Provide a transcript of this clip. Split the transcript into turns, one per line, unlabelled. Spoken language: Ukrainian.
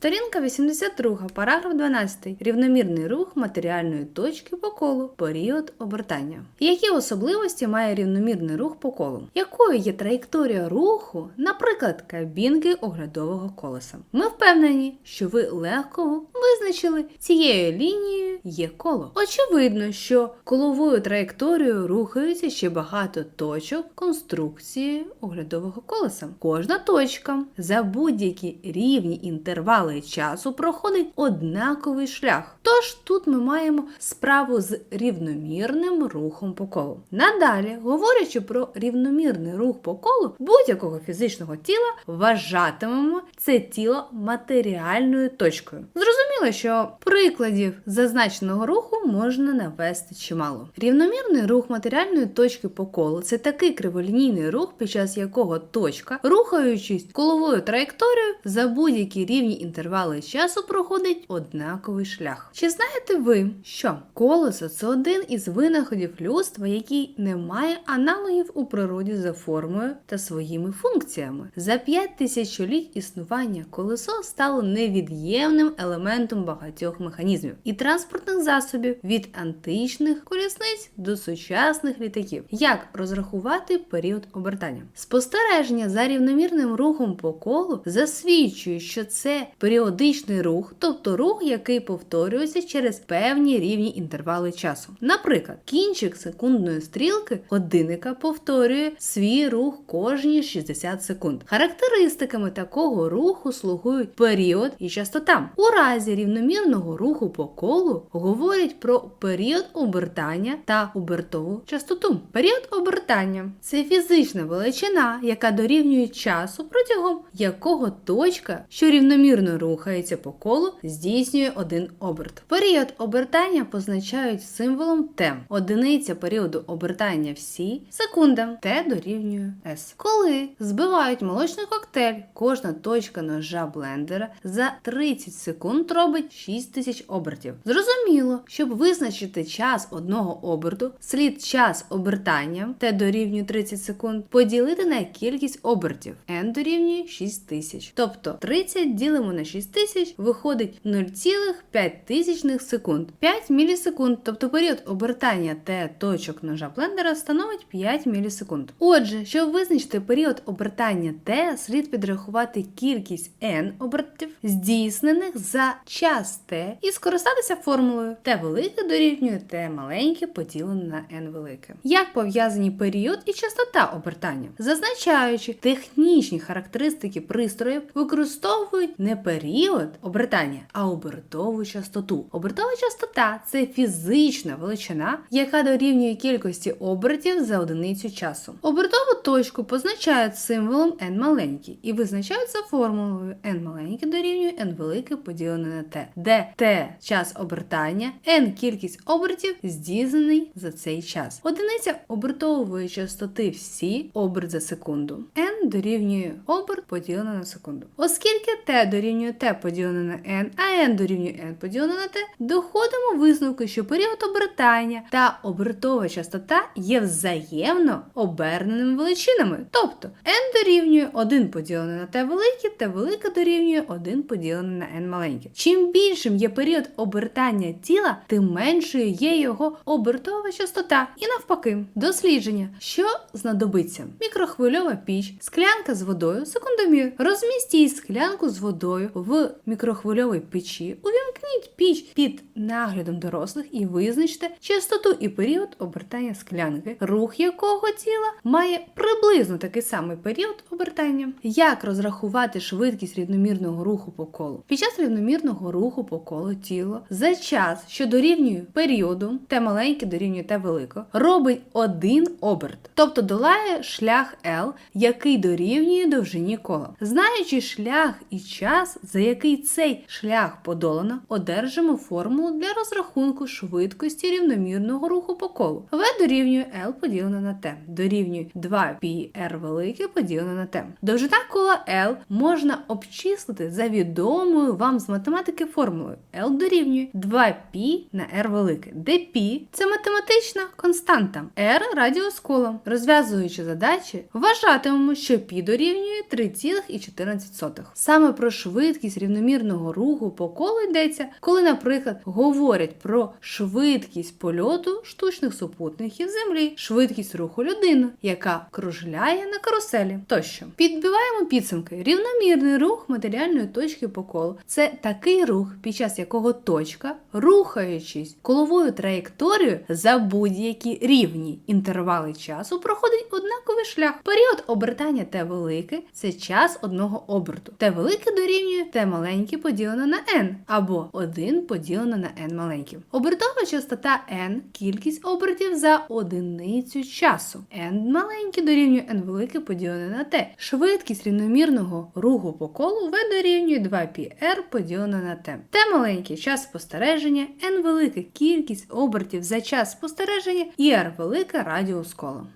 Сторінка 82, параграф 12. Рівномірний рух матеріальної точки по колу. Період обертання. Які особливості має рівномірний рух по колу? Якою є траєкторія руху, наприклад, кабінки оглядового колеса? Ми впевнені, що ви легко визначили цією лінією є коло. Очевидно, що коловою траєкторією рухаються ще багато точок конструкції оглядового колеса. Кожна точка за будь-які рівні інтервали часу проходить однаковий шлях. Тож тут ми маємо справу з рівномірним рухом по колу. Надалі, говорячи про рівномірний рух по колу будь-якого фізичного тіла, вважатимемо це тіло матеріальною точкою. Зрозуміло, що прикладів зазначеного руху можна навести чимало. Рівномірний рух матеріальної точки по колу це такий криволінійний рух, під час якого точка, рухаючись коловою траєкторією, за будь-які рівні інтервали часу проходить однаковий шлях. Чи знаєте ви, що колесо це один із винаходів людства, який не має аналогів у природі за формою та своїми функціями? За 5 тисячоліть існування колесо стало невід'ємним елементом багатьох механізмів і транспортних засобів від античних колісниць до сучасних літаків. Як розрахувати період обертання? Спостереження за рівномірним рухом по колу засвідчують, що це періодичний рух, тобто рух, який повторюється через певні рівні інтервали часу. Наприклад, кінчик секундної стрілки годинника повторює свій рух кожні 60 секунд. Характеристиками такого руху слугують період і частота. У разі рівномірного руху по колу говорять про період обертання та обертову частоту. Період обертання це фізична величина, яка дорівнює часу, протягом якого точка, що рівномірно рухається по колу, здійснює один оберт. Період обертання позначають символом Т. Одиниця періоду обертання всі секунда Т дорівнює С. Коли збивають молочний коктейль, кожна точка ножа блендера за 30 секунд робить 6000 обертів. Зрозуміло, щоб визначити час одного оберту, слід час обертання Т дорівнює 30 секунд поділити на кількість обертів N дорівнює 6000. Тобто 30 ділимо на 6000 виходить 0,5 секунд. 5 мілісекунд, тобто період обертання Т точок ножа блендера становить 5 мілісекунд. Отже, щоб визначити період обертання Т, слід підрахувати кількість N обертів, здійснених за час Т, і скористатися формулою Т велике дорівнює Т маленьке поділене на N велике. Як пов'язані період і частота обертання? Зазначаючи технічні характеристики пристроїв, використовують не період обертання, а обертову частоту. Обертова частота це фізична величина, яка дорівнює кількості обертів за одиницю часу. Обертову точку позначають символом n маленький і визначають за формулою n маленьке дорівнює n велике поділене на t, де t – час обертання, n кількість обертів здійснений за цей час. Одиниця обертової частоти всі оберт за секунду. n дорівнює оберт поділене на секунду. Оскільки t дорівнює t поділене на n, а n дорівнює n поділене на t, доходимо висновку, що період обертання та обертова частота є взаємно оберненими величинами. Тобто n дорівнює 1 поділене на t велике, t велике дорівнює 1 поділене на n маленьке. Чим більшим є період обертання тіла, тим меншою є його обертова частота. І навпаки, дослідження, що знадобиться: мікрохвильова піч, склянка з водою, секундомір. Розмістіть склянку з водою в мікрохвильовій печі, увімкніть піч під наглядом дорослих і визначте частоту і період обертання склянки, рух якого тіла має приблизно такий самий період обертання. Як розрахувати швидкість рівномірного руху по колу? Під час рівномірного руху по колу тіло за час, що дорівнює періоду, те маленьке дорівнює те велике, робить один оберт, тобто долає шлях L, який дорівнює довжині кола. Знаючи шлях і час, за який цей шлях подолано, одержимо формулу для розрахунку швидкості рівномірного руху по колу. V дорівнює L поділено на T, дорівнює 2πr велике поділено на T. Довжина кола L можна обчислити за відомою вам з математики формулою. L дорівнює 2π на r велике, де π – це математична константа, r – радіус кола. Розв'язуючи задачі, вважатимемо, що π дорівнює 3,14. Саме про швидкість рівномірного руху по колу йдеться, коли, наприклад, говорять про швидкість польоту штучних супутників Землі, швидкість руху людини, яка кружляє на каруселі тощо. Підбиваємо підсумки. Рівномірний рух матеріальної точки по колу це такий рух, під час якого точка, рухаючись коловою траєкторією за будь-які рівні інтервали часу, проходить однаковий шлях. Період обертання Т велике це час одного оберту. Т велике дорівнює Т маленьке поділено на n, або 1 поділено на n маленьке. Обертова частота n – кількість обертів за одиницю часу. n маленьке дорівнює n велике поділене на t. Швидкість рівномірного руху по колу v дорівнює 2πr поділено на t. t маленький час спостереження, n велика кількість обертів за час спостереження і r велика радіус кола.